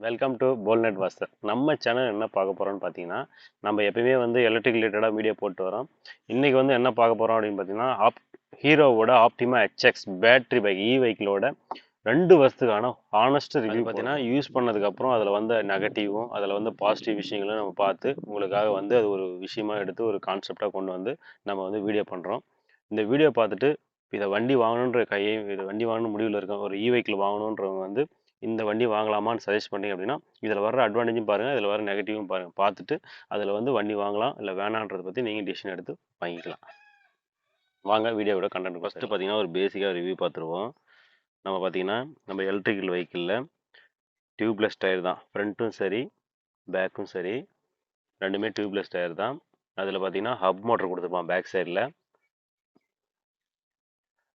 Welcome to போல்நெட் வாஸ்தர் நம்ம channel என்ன பார்க்க போகிறோம்னு பார்த்தீங்கன்னா நம்ம எப்பயுமே வந்து எலக்ட்ரிக் ரிலேட்டடாக வீடியோ போட்டு வரோம். இன்றைக்கி வந்து என்ன பார்க்க போகிறோம் அப்படின்னு பார்த்தீங்கன்னா ஆப் ஹீரோவோட Optima H X battery bike E வெஹிக்கிளோட ரெண்டு வருஷத்துக்கான ஹானஸ்ட் ரிவ்யூ பார்த்தீங்கன்னா யூஸ் பண்ணதுக்கப்புறம் அதில் வந்து நெகட்டிவும் அதில் வந்து பாசிட்டிவ் விஷயங்களும் நம்ம பார்த்து உங்களுக்காக வந்து அது ஒரு விஷயமா எடுத்து ஒரு கான்செப்டாக கொண்டு வந்து நம்ம வந்து வீடியோ பண்ணுறோம் இந்த வீடியோ பார்த்துட்டு இதை வண்டி வாங்கணுன்ற கையை இது வண்டி வாங்கணும் முடிவில் இருக்க ஒரு இ வெஹிக்கிள் வாங்கணுன்றவங்க வந்து இந்த வண்டி வாங்கலாமான்னு சஜஸ்ட் பண்ணீங்க அப்படின்னா இதில் வர அட்வான்டேஜும் பாருங்கள் இதில் வர நெகட்டிவும் பாருங்கள் பார்த்துட்டு அதில் வந்து வண்டி வாங்கலாம் இல்லை வேணான்றதை பற்றி நீங்கள் டிசிஷன் எடுத்து வாங்கிக்கலாம். வாங்க வீடியோவோட கண்டென்ட் ஃபஸ்ட்டு பார்த்தீங்கன்னா ஒரு பேசிக்காக ரிவ்யூ பார்த்துருவோம் நம்ம பார்த்தீங்கன்னா நம்ம எலக்ட்ரிக்கல் வெஹிக்கிளில் டியூப்லெஸ் டயர் தான். ஃப்ரண்ட்டும் சரி பேக்கும் சரி ரெண்டுமே டியூப்லெஸ் டயர் தான். அதில் பார்த்தீங்கன்னா ஹப் மோட்டர் கொடுத்துருப்பான் பேக் சைடில்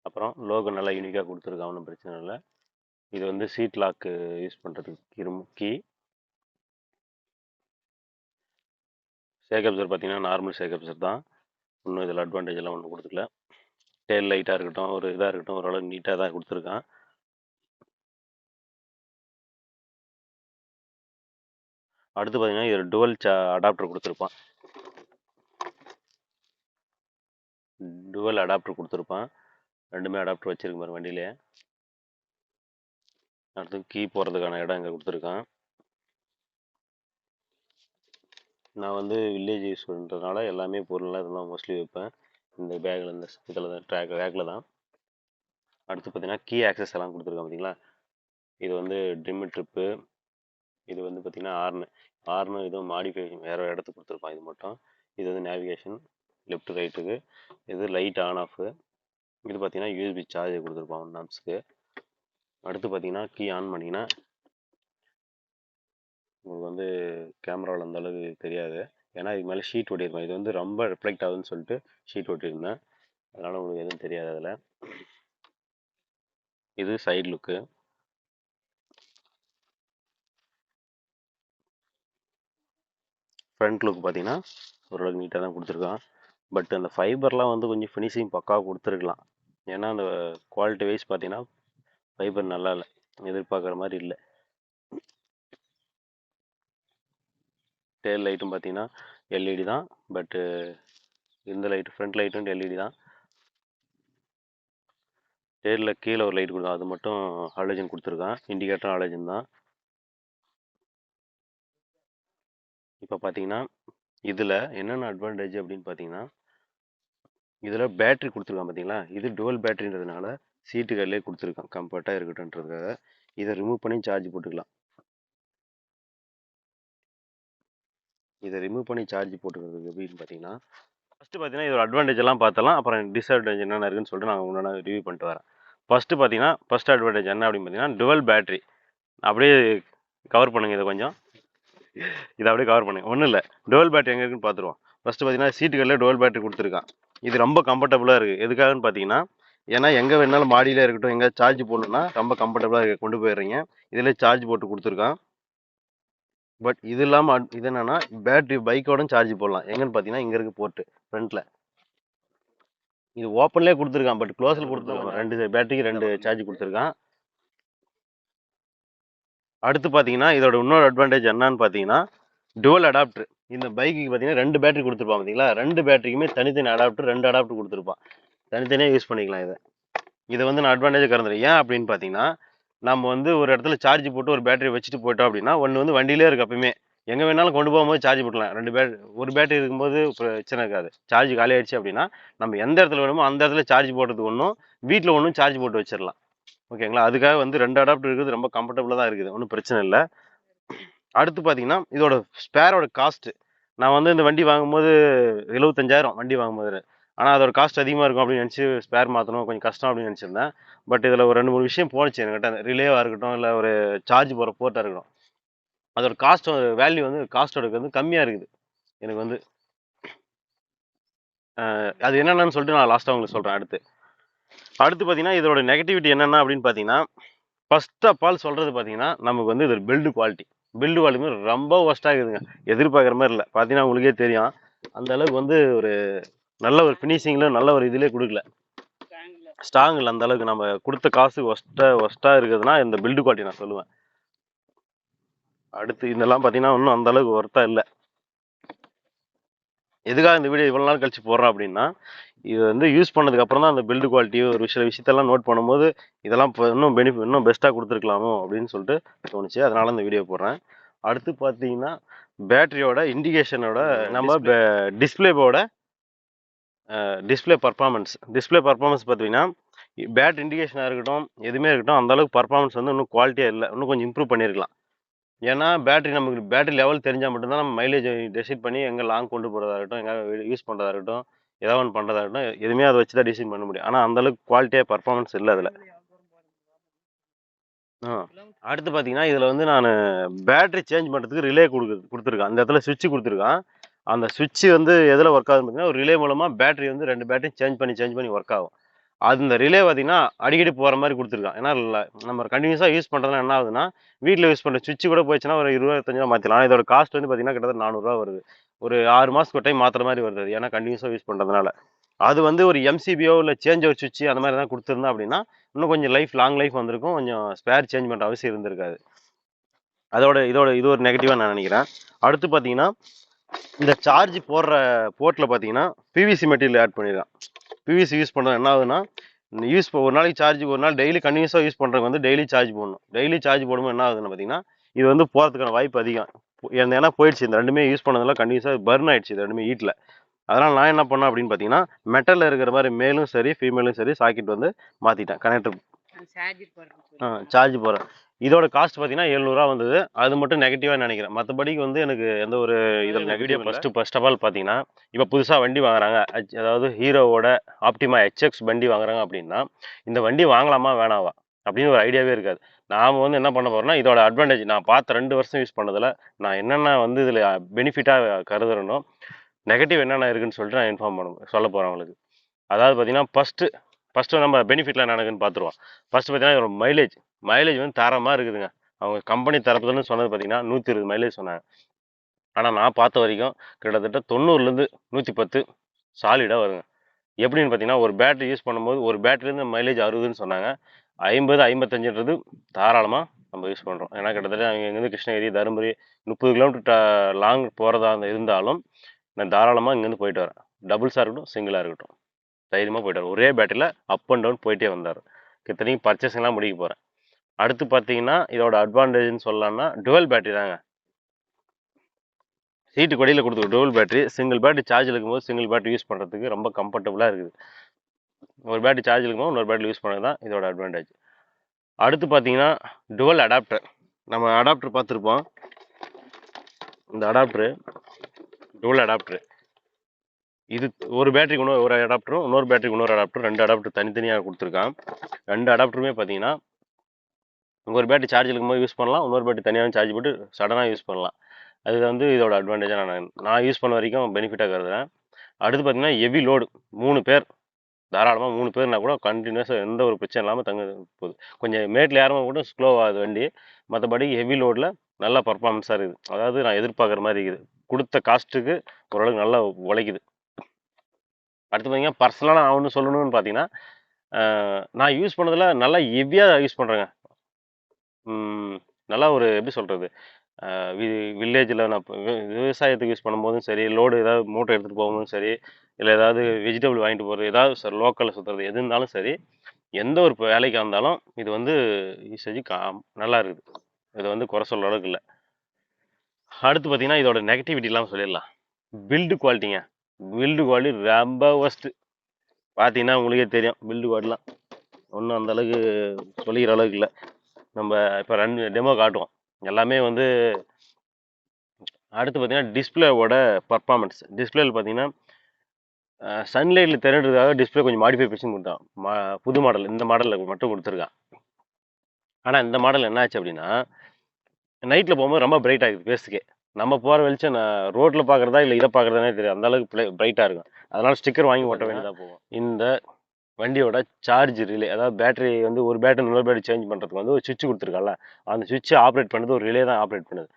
அப்புறம் லோகோ நல்லா யூனிக்காக கொடுத்துருக்கான் ஒன்றும் பிரச்சனை இல்லை. இது வந்து சீட் லாக்கு யூஸ் பண்ணுறதுக்கு கீ. சேகப்சர் பார்த்தீங்கன்னா நார்மல் சேகப்சர் தான். ஒன்றும் இதில் அட்வான்டேஜ் எல்லாம் ஒன்றும் கொடுத்துக்கல டேல் லைட்டாக இருக்கட்டும் ஒரு இதாக இருக்கட்டும் ஓரளவு நீட்டாக தான் கொடுத்துருக்கான். அடுத்து பார்த்தீங்கன்னா இது டுவல் சா அடாப்டர் கொடுத்துருப்பான். டுவல் அடாப்டர் கொடுத்துருப்பான். ரெண்டுமே அடாப்டர் வச்சுருக்கு பாரு வண்டியிலே. அடுத்து கீ போகிறதுக்கான இடம் இங்கே கொடுத்துருக்கேன். நான் வந்து வில்லேஜ் யூஸ் பண்ணுறதுனால எல்லாமே பொருள்லாம் இதெல்லாம் மோஸ்ட்லி வைப்பேன். இந்த பேக்கில் இந்த இதில் தான் ட்ராக் ரேக்கில் தான். அடுத்து பார்த்தீங்கன்னா கீ ஆக்சஸ் எல்லாம் கொடுத்துருக்கேன் பார்த்தீங்களா இது வந்து ட்ரிம்மு ட்ரிப்பு இது வந்து பார்த்தீங்கன்னா ஆர்னு ஆர்னு இதுவும் மாடிஃபிகேஷன் வேறு இடத்துக்கு கொடுத்துருப்பான் இது மட்டும். இது வந்து நேவிகேஷன் லெஃப்ட் ரைட்டுக்கு இது லைட் ஆன் ஆஃபு இது பார்த்தீங்கன்னா யூஎஸ்பி சார்ஜர் கொடுத்துருப்பான் ஒன் ஆம்ஸ்க்கு அடுத்து பார்த்தீங்கன்னா கீ ஆன் பண்ணிங்கன்னா உங்களுக்கு வந்து கேமராவில் அந்த அளவுக்கு தெரியாது. ஏன்னா இதுக்கு மேலே ஷீட் ஒட்டியிருப்பேன் இது வந்து ரொம்ப ரிஃப்ளெக்ட் ஆகுதுன்னு சொல்லிட்டு ஷீட் ஒட்டியிருந்தேன். அதனால் உங்களுக்கு எதுவும் தெரியாது அதில். இது சைடு லுக்கு ஃப்ரண்ட் லுக் பார்த்தீங்கன்னா ஓரளவுக்கு நீட்டாக தான் கொடுத்துருக்கான். பட் அந்த ஃபைபர்லாம் வந்து கொஞ்சம் ஃபினிஷிங் பக்காவாக கொடுத்துருக்கலாம். ஏன்னா அந்த குவாலிட்டி வைஸ் பார்த்தீங்கன்னா ஃபைபர் நல்லா இல்லை. எதிர்பார்க்குற மாதிரி இல்லை. டேல் லைட்டும் பார்த்தீங்கன்னா எல்இடி தான். பட்டு இந்த லைட்டு ஃப்ரண்ட் லைட்டும் எல்இடி தான். டேரில் கீழே ஒரு லைட் கொடுத்தா அது மட்டும் ஹாலஜன் கொடுத்துருக்கான். இண்டிகேட்டரும் ஹாலஜன் தான். இப்போ பார்த்தீங்கன்னா இதில் என்னென்ன அட்வான்டேஜ் அப்படின்னு பார்த்தீங்கன்னா இதில் பேட்ரி கொடுத்துருக்கான் பார்த்தீங்களா இது டுவல் பேட்ரின்றதுனால சீட்டுகளிலே கொடுத்துருக்கான். கம்ஃபர்ட்டாக இருக்கட்டும்ன்றதுக்காக இதை ரிமூவ் பண்ணி சார்ஜ் போட்டுக்கலாம். இதை ரிமூவ் பண்ணி சார்ஜ் போட்டுக்கிறதுக்கு எப்படின்னு பார்த்தீங்கன்னா ஃபஸ்ட்டு பார்த்தீங்கன்னா இதோட அட்வான்டேஜ் எல்லாம் பார்த்தலாம் அப்புறம் டிஸ்அட்வான்டேஜ் என்னென்ன இருக்குன்னு சொல்லிட்டு நாங்கள் உங்களோட ரிவ்யூ பண்ணிட்டு வரேன். ஃபஸ்ட்டு பார்த்தீங்கன்னா ஃபஸ்ட் அட்வான்டேஜ் என்ன அப்படின்னு பார்த்தீங்கன்னா டுவல் பேட்ரி அப்படியே கவர் பண்ணுங்கள் இதை கொஞ்சம். இதை அப்படியே கவர் பண்ணுங்க. ஒன்றும் இல்லை. டுவல் பேட்டரி எங்கே இருக்குன்னு பார்த்துருவோம் ஃபஸ்ட்டு பார்த்தீங்கன்னா சீட்டுகளில் டுவல் பேட்டரி கொடுத்துருக்கான். இது ரொம்ப கம்ஃபர்டபுளாக இருக்குது எதுக்காகன்னு பார்த்தீங்கன்னா ஏன்னா எங்கே வேணாலும் மாடியில் இருக்கட்டும் எங்கே சார்ஜ் போடணும்னா ரொம்ப கம்ஃபர்டபுளாக கொண்டு போயிடுறீங்க. இதில் சார்ஜ் போட்டு கொடுத்துருக்கான். பட் இது இல்லாமல் இது என்னென்னா பேட்ரி பைக்கோட சார்ஜ் போடலாம். எங்கன்னு பார்த்தீங்கன்னா இங்கே இருக்குது போர்ட்டு ஃப்ரண்ட்டில் இது ஓப்பன்லேயே கொடுத்துருக்கான் பட் க்ளோஸில் கொடுத்துருக்கான். ரெண்டு பேட்டரிக்கு ரெண்டு சார்ஜ் கொடுத்துருக்கான். அடுத்து பார்த்தீங்கன்னா இதோட இன்னொரு அட்வான்டேஜ் என்னன்னு பார்த்தீங்கன்னா டுவல் அடாப்டர் இந்த பைக்குக்கு பார்த்தீங்கன்னா ரெண்டு பேட்டரி கொடுத்துருப்பான் பார்த்தீங்களா? ரெண்டு பேட்டரிக்குமே தனித்தனி அடாப்டர் ரெண்டு அடாப்டர் கொடுத்துருப்பான். தனித்தனியாக யூஸ் பண்ணிக்கலாம் இதை. இதை வந்து நான் அட்வான்டேஜ் கறந்துடுறேன் ஏன் அப்படின்னு பார்த்தீங்கன்னா நம்ம வந்து ஒரு இடத்துல சார்ஜ் போட்டு ஒரு பேட்டரி வச்சுட்டு போயிட்டோம் அப்படின்னா ஒன்று வந்து வண்டியிலே இருக்கு அப்பயுமே. எங்கே வேணாலும் கொண்டு போகும்போது சார்ஜ் போட்டலாம் ரெண்டு பேட் ஒரு பேட்டரி இருக்கும்போது பிரச்சனை இருக்காது. சார்ஜ் காலி ஆயிடுச்சு அப்படின்னா நம்ம எந்த இடத்துல வேணுமோ அந்த இடத்துல சார்ஜ் போடுறதுக்கு ஒன்றும் வீட்டில் ஒன்றும் சார்ஜ் போட்டு வச்சிடலாம். ஓகேங்களா அதுக்காக வந்து ரெண்டு அடாப்டர் இருக்குது. ரொம்ப கம்ஃபர்டபுளாக தான் இருக்குது. ஒன்றும் பிரச்சனை இல்லை. அடுத்து பார்த்தீங்கன்னா இதோட ஸ்பேரோட காஸ்ட்டு நான் வந்து இந்த வண்டி வாங்கும்போது எழுபத்தஞ்சாயிரம் வண்டி வாங்கும்போது. ஆனால் அதோட காஸ்ட் அதிகமாக இருக்கும் அப்படின்னு நினச்சி ஸ்பேர் மாற்றணும் கொஞ்சம் கஷ்டம் அப்படின்னு நினச்சிருந்தேன். பட் இதில் ஒரு ரெண்டு மூணு விஷயம் போனிச்சு என்கிட்ட. ரிலேவாக இருக்கட்டும் இல்லை ஒரு சார்ஜ் போகிற போர்ட்டாக இருக்கட்டும். அதோட காஸ்ட் வேல்யூ வந்து காஸ்ட்டோட வந்து கம்மியாக இருக்குது. எனக்கு வந்து அது என்னென்னு சொல்லிட்டு நான் லாஸ்ட்டாக உங்களுக்கு சொல்கிறேன் அடுத்து. அடுத்து பார்த்தீங்கன்னா இதோட நெகட்டிவிட்டி என்னென்ன அப்படின்னு பார்த்தீங்கன்னா ஃபர்ஸ்ட் ஆஃப் ஆல் சொல்கிறது பார்த்தீங்கன்னா நமக்கு வந்து இது பில்டு குவாலிட்டி பில்டு குவாலிட்டி ரொம்ப ஒஸ்ட்டாக இருக்குதுங்க. எதிர்பார்க்குற மாதிரி இல்லை. பார்த்தீங்கன்னா உங்களுக்கே தெரியும். அந்த அளவுக்கு வந்து ஒரு நல்ல ஒரு ஃபினிஷிங்கில் நல்ல ஒரு இதிலே கொடுக்கல. ஸ்ட்ராங் இல்லை அந்த அளவுக்கு நம்ம கொடுத்த காசு ஒஸ்ட்டாக ஒஸ்ட்டாக இருக்குதுன்னா இந்த பில்டு குவாலிட்டி நான் சொல்லுவேன். அடுத்து இதெல்லாம் பார்த்தீங்கன்னா இன்னும் அந்த அளவுக்கு ஒர்த்தா இல்லை. எதுக்காக இந்த வீடியோ இவ்வளோ நாள் கழிச்சு போடுறோம் அப்படின்னா இது வந்து யூஸ் பண்ணதுக்கு அப்புறம் தான் அந்த பில்டு குவாலிட்டி ஒரு சில விஷயத்தெல்லாம் நோட் பண்ணும்போது இதெல்லாம் இப்போ இன்னும் பெனிஃபிட் இன்னும் பெஸ்ட்டாக கொடுத்துருக்கலாமோ அப்படின்னு சொல்லிட்டு தோணுச்சு. அதனால இந்த வீடியோ போடுறேன். அடுத்து பார்த்தீங்கன்னா பேட்டரியோட இண்டிகேஷனோட நம்ம டிஸ்பிளேவோட டிஸ்பிளே பர்ஃபார்மன்ஸ் டிஸ்பிளே பர்ஃபார்மன்ஸ் பார்த்தீங்கன்னா பேட் இண்டிகேஷனாக இருக்கட்டும் எதுவுமே இருக்கட்டும் அந்தளவுக்கு பர்ஃபார்மன்ஸ் வந்து இன்னும் குவாலிட்டியாக இல்லை. இன்னும் கொஞ்சம் இம்ப்ரூவ் பண்ணியிருக்கலாம். ஏன்னா பேட்டரி நமக்கு பேட்டரி லெவல் தெரிஞ்சால் மட்டும்தான் நம்ம மைலேஜ் டெசிட் பண்ணி எங்கே லாங் கொண்டு போகிறதா இருக்கட்டும் எங்கே யூஸ் பண்ணுறதா இருக்கட்டும் ஏதாவது ஒன்று பண்ணுறதா இருக்கட்டும் எதுவுமே அதை வச்சு தான் டிசைன் பண்ண முடியும். ஆனால் அந்த அளவுக்கு குவாலிட்டியாக பர்ஃபார்மன்ஸ் இல்லை அதில். ஆ. அடுத்து பார்த்தீங்கன்னா இதில் வந்து நான் பேட்டரி சேஞ்ச் பண்ணுறதுக்கு ரிலே கொடுக்கு கொடுத்துருக்கேன். அந்த இடத்துல சுவிட்ச் கொடுத்துருக்கான். அந்த சுவிட்ச் வந்து எதில் ஒர்க் ஆகுதுன்னு பார்த்தீங்கன்னா ஒரு ரிலே மூலமாக பேட்டரி வந்து ரெண்டு பேட்டரி சேஞ்ச் பண்ணி சேஞ்ச் பண்ணி ஒர்க் ஆகும். அது இந்த ரிலே பார்த்தீங்கன்னா அடிக்கடி போகிற மாதிரி கொடுத்துருக்கான் ஏன்னா இல்லை நம்ம கண்டினியூஸாக யூஸ் பண்ணுறதுனா என்ன ஆகுதுன்னா வீட்டில் யூஸ் பண்ணுற சுவிட்ச் கூட போயிடுச்சுன்னா ஒரு இருபத்தஞ்சு மாற்றலாம் ஆனால் இதோட காஸ்ட் வந்து பார்த்தீங்கன்னா கிட்டத்தட்ட நானூறுரூவா வருது. ஒரு ஆறு மாதத்துக்கு டைம் மாற்றுற மாதிரி வருது ஏன்னா கண்டினியூஸாக யூஸ் பண்ணுறதுனால அது வந்து ஒரு எம்சிபியோ இல்லை சேஞ்ச் ஒரு சுவிட்ச் அந்த மாதிரி தான் கொடுத்துருந்தா அப்படின்னா இன்னும் கொஞ்சம் லைஃப் லாங் லைஃப் வந்திருக்கும். கொஞ்சம் ஸ்பேர் சேஞ்ச் பண்ணுற அவசியம் இருந்திருக்காது. அதோட இதோட இது ஒரு நெகட்டிவாக நான் நினைக்கிறேன். அடுத்து பார்த்தீங்கன்னா இந்த சார்ஜ் போடுற போர்ட்டில் பார்த்தீங்கன்னா பிவிசி மெட்டீரியல் ஆட் பண்ணிருக்கான் பிவிசி யூஸ் பண்ணுறது என்ன ஆகுதுன்னா யூஸ் ஒரு நாளைக்கு சார்ஜ் ஒரு நாள் டெய்லி கண்டினியூஸாக யூஸ் பண்ணுறவங்க வந்து டெய்லி சார்ஜ் போடணும். டெய்லி சார்ஜ் போடும்போது என்ன ஆகுதுன்னு பார்த்தீங்கன்னா இது வந்து போகிறதுக்கான வாய்ப்பு அதிகம். ஏன்னா போயிடுச்சு இந்த ரெண்டுமே யூஸ் பண்ணதெல்லாம் கண்டினியூஸாக பர்ன் ஆயிடுச்சு இது ரெண்டுமே ஹீட்டில் அதனால் நான் என்ன பண்ணேன் அப்படின்னு பார்த்தீங்கன்னா மெட்டலில் இருக்கிற மாதிரி மேலும் சரி ஃபீமேலும் சரி சாக்கெட் வந்து மாற்றிட்டேன் கனெக்டர் சார்ஜ் போகிறேன் இதோட காஸ்ட் பார்த்தீங்கன்னா எழுநூறுவா வந்தது. அது மட்டும் நெகட்டிவாக நினைக்கிறேன். மற்றபடிக்கு வந்து எனக்கு எந்த ஒரு இதில் video first first of all பார்த்தீங்கன்னா இப்போ புதுசாக வண்டி வாங்குறாங்க. அதாவது ஹீரோவோட ஆப்டிமா ஹெச்எக்ஸ் வண்டி வாங்குறாங்க அப்படின்னா இந்த வண்டி வாங்கலாமா வேணாவா? அப்படின்னு ஒரு ஐடியாவே இருக்காது. நாம் வந்து என்ன பண்ண போறோம்னா இதோட அட்வான்டேஜ் நான் பார்த்த ரெண்டு வருஷம் யூஸ் பண்ணதில் நான் என்னென்ன வந்து இதில் பெனிஃபிட்டாக கருதுறேனோ நெகட்டிவ் என்னென்ன இருக்குன்னு சொல்லிட்டு நான் இன்ஃபார்ம் பண்ண சொல்ல போகிறேன் உங்களுக்கு. அதாவது பார்த்தீங்கன்னா ஃபஸ்ட்டு ஃபஸ்ட்டு நம்ம பெனிஃபிட்லாம் நடக்குதுன்னு பார்த்துருவோம். ஃபஸ்ட்டு பார்த்தீங்கன்னா மைலேஜ் மைலேஜ் வந்து தரமாக இருக்குதுங்க. அவங்க கம்பெனி தரப்புலன்னு சொன்னது பார்த்தீங்கன்னா நூற்றி இருபது மைலேஜ் சொன்னாங்க. ஆனால் நான் பார்த்த வரைக்கும் கிட்டத்தட்ட தொண்ணூறுலேருந்து நூற்றி பத்து சாலிடாக வருங்க. எப்படின்னு பார்த்தீங்கன்னா ஒரு பேட்டரி யூஸ் பண்ணும்போது ஒரு பேட்டரிலேருந்து மைலேஜ் அறுபதுன்னு சொன்னாங்க. ஐம்பது ஐம்பத்தஞ்சுன்றது தாராளமாக நம்ம யூஸ் பண்ணுறோம் ஏன்னா கிட்டத்தட்ட அவங்க இங்கேருந்து கிருஷ்ணகிரி தருமபுரி முப்பது கிலோமீட்டர் லாங் போகிறதா இருந்தாலும் நான் தாராளமாக இங்கேருந்து போயிட்டு வரேன். டபுள்ஸாக இருக்கட்டும் சிங்கிளாக இருக்கட்டும். தைரியமாக போயிட்டார். ஒரே பேட்டரியில் அப் அண்ட் டவுன் போயிட்டே வந்தார். இத்தனைக்கும் பர்ச்சேஸிங்லாம் முடிக்க போகிறேன் அடுத்து பார்த்தீங்கன்னா இதோட அட்வான்டேஜ்னு சொல்லலாம்னா டுவெல் பேட்டரி தாங்க. சீட்டு கொடியில் கொடுத்துருக்கு டுவெல் பேட்டரி சிங்கிள் பேட்டரி சார்ஜில் இருக்கும்போது சிங்கிள் பேட்டரி யூஸ் பண்ணுறதுக்கு ரொம்ப கம்ஃபர்டபுளாக இருக்குது. ஒரு பேட்டரி சார்ஜ் இருக்கும்போது இன்னொரு பேட்டரி யூஸ் பண்ணது தான் இதோட அட்வான்டேஜ் அடுத்து பார்த்தீங்கன்னா டுவல் அடாப்டர் நம்ம அடாப்டர் பார்த்துருப்போம். இந்த அடாப்டரு டுவல் அடாப்டரு இது ஒரு பேட்டரிக்கு இன்னொரு ஒரு அடாப்டரும் இன்னொரு பேட்டரிக்கு இன்னொரு அடாப்டரும் ரெண்டு அடாப்டர் தனித்தனியாக கொடுத்துருக்கான். ரெண்டு அடாப்டருமே பார்த்தீங்கன்னா ஒரு பேட்டரி சார்ஜ் இருக்கும்போது யூஸ் பண்ணலாம் இன்னொரு பேட்டரி தனியாக சார்ஜ் போட்டு சடனாக யூஸ் பண்ணலாம். அது வந்து இதோட அட்வான்டேஜாக நான் நான் யூஸ் பண்ண வரைக்கும் பெனிஃபிட்டாக கருதுறேன். அடுத்து பார்த்தீங்கன்னா ஹெவி லோடு மூணு பேர் தாராளமாக மூணு பேர்னா கூட கண்டினியூஸாக எந்த ஒரு பிரச்சனை இல்லாமல் தங்க போகுது கொஞ்சம் மேட்டில் யாரும் கூட ஸ்லோ ஆகுது வண்டி. மற்றபடி ஹெவி லோடில் நல்ல பர்ஃபார்மன்ஸாக இருக்குது. அதாவது நான் எதிர்பார்க்குற மாதிரி இருக்குது. கொடுத்த காஸ்ட்டுக்கு ஓரளவுக்கு நல்லா உழைக்குது. அடுத்து பார்த்தீங்கன்னா பர்சனலாக நான் ஒன்று சொல்லணும்னு பார்த்தீங்கன்னா நான் யூஸ் பண்ணதில் நல்லா ஹெவியாக யூஸ் பண்ணுறேங்க நல்லா ஒரு எப்படி சொல்கிறது வில்லேஜில் நான் வி- விவசாயத்துக்கு யூஸ் பண்ணும்போதும் சரி லோடு ஏதாவது மூட்டை எடுத்துகிட்டு போகும்போதும் சரி இல்லை ஏதாவது வெஜிடபிள் வாங்கிட்டு போகிறது ஏதாவது சார் லோக்கலில் சுற்றுறது எது இருந்தாலும் சரி எந்த ஒரு வேலைக்காக இருந்தாலும் இது வந்து யூசேஜ் கா நல்லா இருக்குது. இது வந்து குறை சொல்கிற அளவுக்கு இல்லை. அடுத்து பார்த்தீங்கன்னா இதோட நெகட்டிவிட்டிலாம் சொல்லிடலாம். பில்டு குவாலிட்டிங்க பில்டு குவாலிட்டி ரொம்ப ஒஸ்ட்டு பார்த்தீங்கன்னா உங்களுக்கே தெரியும் பில்டு குவாலிட்டிலாம் ஒன்றும் அந்த அளவுக்கு சொல்லிக்கிற அளவுக்கு இல்லை. நம்ம இப்போ ரெண்டு டெமோ காட்டுவோம். எல்லாமே வந்து அடுத்து பார்த்தீங்கன்னா டிஸ்பிளேவோட பர்ஃபார்மன்ஸ் டிஸ்பிளேயில் பார்த்தீங்கன்னா சன்லைட்டில் தெரிஞ்சுறதுக்காக டிஸ்பிளே கொஞ்சம் மாடிஃபை பண்ணி கொடுத்தான் மா புது மாடல் இந்த மாடலில் மட்டும் கொடுத்துருக்கான் ஆனால் இந்த மாடல் என்ன ஆச்சு அப்படின்னா நைட்டில் போகும்போது ரொம்ப பிரைட் ஆகுது ஃபேஸுக்கே நம்ம போகிற வெளிச்சம் நான் ரோட்டில் பார்க்குறதா இல்லை இதை பார்க்குறதானே தெரியும் அந்த அளவுக்கு பிரைட்டாக இருக்கும். அதனால ஸ்டிக்கர் வாங்கி ஓட்ட வேண்டியதாக போகும். இந்த வண்டியோட சார்ஜ் ரிலே அதாவது பேட்டரி வந்து ஒரு பேட்டரி இன்னொரு பேட்டரி சேஞ்ச் பண்ணுறதுக்கு வந்து ஒரு சுவிட்ச் கொடுத்துருக்கல அந்த சுவிட்சை ஆப்ரேட் பண்ணது ஒரு ரிலே தான் ஆப்ரேட் பண்ணுது.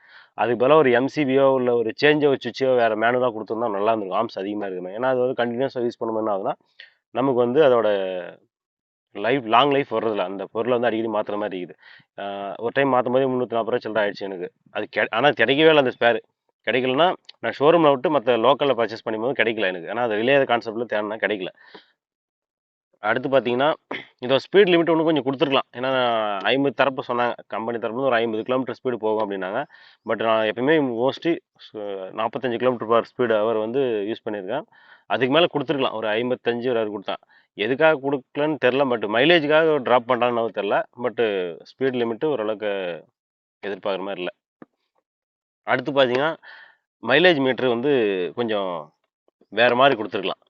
அதுக்கு பதிலாக ஒரு எம்சிபியோ இல்லை ஒரு சேஞ்சோ சுவிட்சோ வேறு மேனுவலாக கொடுத்துருந்தா நல்லா இருந்திருக்கும். ஆம்ஸ் அதிகமாக இருக்குமே. ஏன்னா அது வந்து கண்டினியூஸாக யூஸ் பண்ணும்போது என்ன ஆகுதுன்னா நமக்கு வந்து அதோட லைஃப் லாங் லைஃப் வர்றதில்ல. அந்த பொருளை வந்து அடிக்கடி மாற்றுற மாதிரி இருக்குது. ஒரு டைம் மாற்றும் போதே முந்நூற்றி நாற்பது ரூபா சில்லற ஆயிடுச்சு எனக்கு. அது கெ ஆனால் கிடைக்கவே இல்லை அந்த ஸ்பேர் கிடைக்கலன்னா நான் ஷோரூமில் விட்டு மற்ற லோக்கலில் பர்ச்சேஸ் பண்ணும்போது கிடைக்கல எனக்கு. ஆனால் அது ரிலே கான்செப்ட்டில் தேடினா கிடைக்கல. அடுத்து பார்த்தீங்கன்னா இதோ ஸ்பீட் லிமிட் ஒன்று கொஞ்சம் கொடுத்துருக்கலாம். ஏன்னா ஐம்பது தரப்பு சொன்னாங்க. கம்பெனி தரப்புலேருந்து ஒரு ஐம்பது கிலோமீட்டர் ஸ்பீடு போகும் அப்படின்னாங்க. பட் நான் எப்பயுமே மோஸ்ட்லி நாற்பத்தஞ்சு கிலோமீட்டர் பர் ஸ்பீடு அவர் வந்து யூஸ் பண்ணியிருக்கேன். அதுக்கு மேலே கொடுத்துருக்கலாம். ஒரு ஐம்பத்தஞ்சு ஒரு அவர் கொடுத்தான். எதுக்காக கொடுக்கலன்னு தெரில பட் மைலேஜுக்காக ட்ராப் பண்ணுறான்னு தெரில பட்டு ஸ்பீட் லிமிட்டு ஓரளவுக்கு எதிர்பார்க்குற மாதிரி இல்லை. அடுத்து பார்த்தீங்கன்னா மைலேஜ் மீட்ரு வந்து கொஞ்சம் வேறு மாதிரி கொடுத்துருக்கலாம்.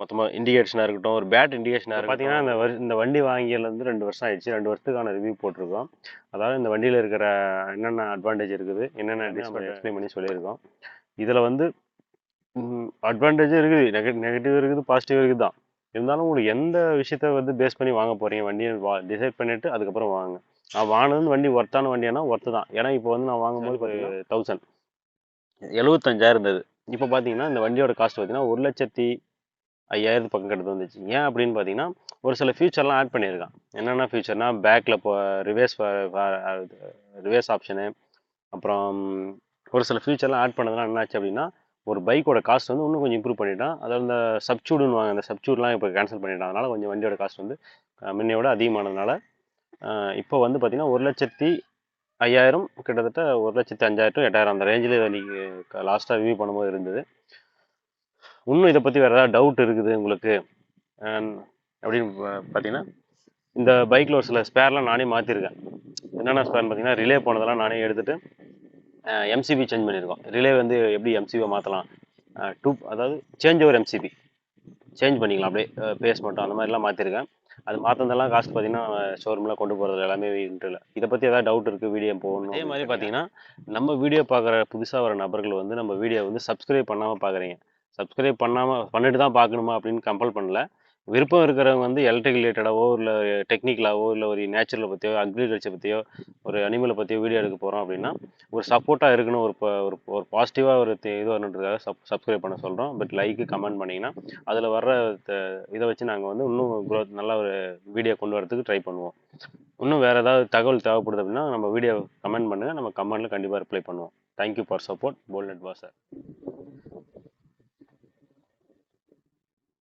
மொத்தமாக இண்டிகேஷனாக இருக்கட்டும் ஒரு பேட் இண்டிகேஷனாக இருக்கும் பார்த்தீங்கன்னா இந்த வரு இந்த வண்டி வாங்கியிலேருந்து ரெண்டு வருஷம் ஆயிடுச்சு. ரெண்டு வருஷத்துக்கான ரிவ்யூ போட்டிருக்கோம். அதாவது இந்த வண்டியில் இருக்கிற என்னென்ன அட்வான்டேஜ் இருக்குது என்னென்ன எக்ஸ்பிளைன் பண்ணி சொல்லியிருக்கோம். இதில் வந்து அட்வான்டேஜும் இருக்குது. நெகட்டிவ் நெகட்டிவ் இருக்குது பாசிட்டிவ் இருக்குது தான் இருந்தாலும் உங்களுக்கு எந்த விஷயத்த வந்து பேஸ் பண்ணி வாங்க போகிறீங்க வண்டியை வா டிசைட் பண்ணிவிட்டு அதுக்கப்புறம் வாங்க. நான் வாங்கினது வண்டி ஒர்த்தான வண்டியானா ஒர்த்து தான். ஏன்னா இப்போ வந்து நான் வாங்கும்போது ஒரு தௌசண்ட் எழுபத்தஞ்சாயிரம் இருந்தது. இப்போ பார்த்தீங்கன்னா இந்த வண்டியோட காஸ்ட் பார்த்தீங்கன்னா ஒரு லட்சத்தி ஐயாயிரத்து பக்கம் கிட்ட வந்துச்சு. ஏன் அப்படின்னு பார்த்தீங்கன்னா ஒரு சில ஃபியூச்சர்லாம் ஆட் பண்ணியிருக்கான். என்னென்ன ஃபியூச்சர்னா பேக்கில் இப்போ ரிவேர்ஸ் ரிவேர்ஸ் ஆப்ஷனு அப்புறம் ஒரு சில ஃபியூச்சர்லாம் ஆட் பண்ணதுலாம் என்னாச்சு அப்படின்னா ஒரு பைக்கோட காஸ்ட் வந்து இன்னும் கொஞ்சம் இம்ப்ரூவ் பண்ணிட்டான். அதாவது இந்த சப்சூடுன்னு வாங்க அந்த சப்சூட்லாம் இப்போ கேன்சல் பண்ணிட்டான். அதனால் கொஞ்சம் வண்டியோட காஸ்ட் வந்து முன்னையோட அதிகமானதுனால இப்போ வந்து பார்த்திங்கன்னா ஒரு லட்சத்தி ஐயாயிரம் கிட்டத்தட்ட ஒரு லட்சத்தி அஞ்சாயிரம் எட்டாயிரம் அந்த ரேஞ்சில் நீங்கள் லாஸ்ட்டாக ரிவ்யூ பண்ணும்போது இருந்தது. இன்னும் இதை பற்றி வேறு ஏதாவது டவுட் இருக்குது உங்களுக்கு? அப்படின்னு பார்த்தீங்கன்னா இந்த பைக்கில் ஒரு சில ஸ்பேர்லாம் நானே மாற்றிருக்கேன் என்னென்ன ஸ்பேர்னு பார்த்தீங்கன்னா ரிலே போனதெல்லாம் நானே எடுத்துகிட்டு எம்சிபி சேஞ்ச் பண்ணியிருக்கோம். ரிலே வந்து எப்படி எம்சிபியை மாற்றலாம் டூ அதாவது சேஞ்ச் ஓவர் எம்சிபி சேஞ்ச் பண்ணிக்கலாம் அப்படியே பேஸ் மட்டும். அந்த மாதிரிலாம் மாற்றிருக்கேன் அது மாற்றினதெல்லாம் காசு பார்த்தீங்கன்னா ஷோரூமில் கொண்டு போகிறது எல்லாமே இல்லை இதை பற்றி ஏதாவது டவுட் இருக்குது வீடியோ போகணும் அதே மாதிரி பார்த்தீங்கன்னா நம்ம வீடியோ பார்க்குற புதுசாக வர நபர்கள் வந்து நம்ம வீடியோ வந்து சப்ஸ்கிரைப் பண்ணாமல் பார்க்குறீங்க சப்ஸ்கிரைப் பண்ணாமல் பண்ணிட்டு தான் பார்க்கணுமா அப்படின்னு கம்பல் பண்ணல. விருப்பம் இருக்கிறவங்க வந்து எலக்ட்ரிக் ரிலேட்டடாவோ இல்லை டெக்னிக்கலாவோ இல்லை ஒரு நேச்சுரலை பற்றியோ அக்ரிகல்ச்சர் பற்றியோ ஒரு அனிமலை பற்றியோ வீடியோ எடுக்க போகிறோம் அப்படின்னா ஒரு சப்போர்ட்டாக இருக்கணும் ஒரு ஒரு ஒரு பாசிட்டிவாக ஒரு இது வரணுன்றதுக்காக சப் சப்ஸ்கிரைப் பண்ண சொல்கிறோம் பட் லைக்கு கமெண்ட் பண்ணிங்கன்னா அதில் வர்ற த- இதை வச்சு நாங்கள் வந்து இன்னும் க்ரோத் நல்ல ஒரு வீடியோ கொண்டு வரதுக்கு ட்ரை பண்ணுவோம். இன்னும் வேறு ஏதாவது தகவல் தேவைப்படுது அப்படின்னா நம்ம வீடியோ கமெண்ட் பண்ணுங்கள் நம்ம கமெண்ட்டில் கண்டிப்பாக ரிப்ளை பண்ணுவோம். தேங்க்யூ ஃபார் சப்போர்ட் போல்நெட் வாசர்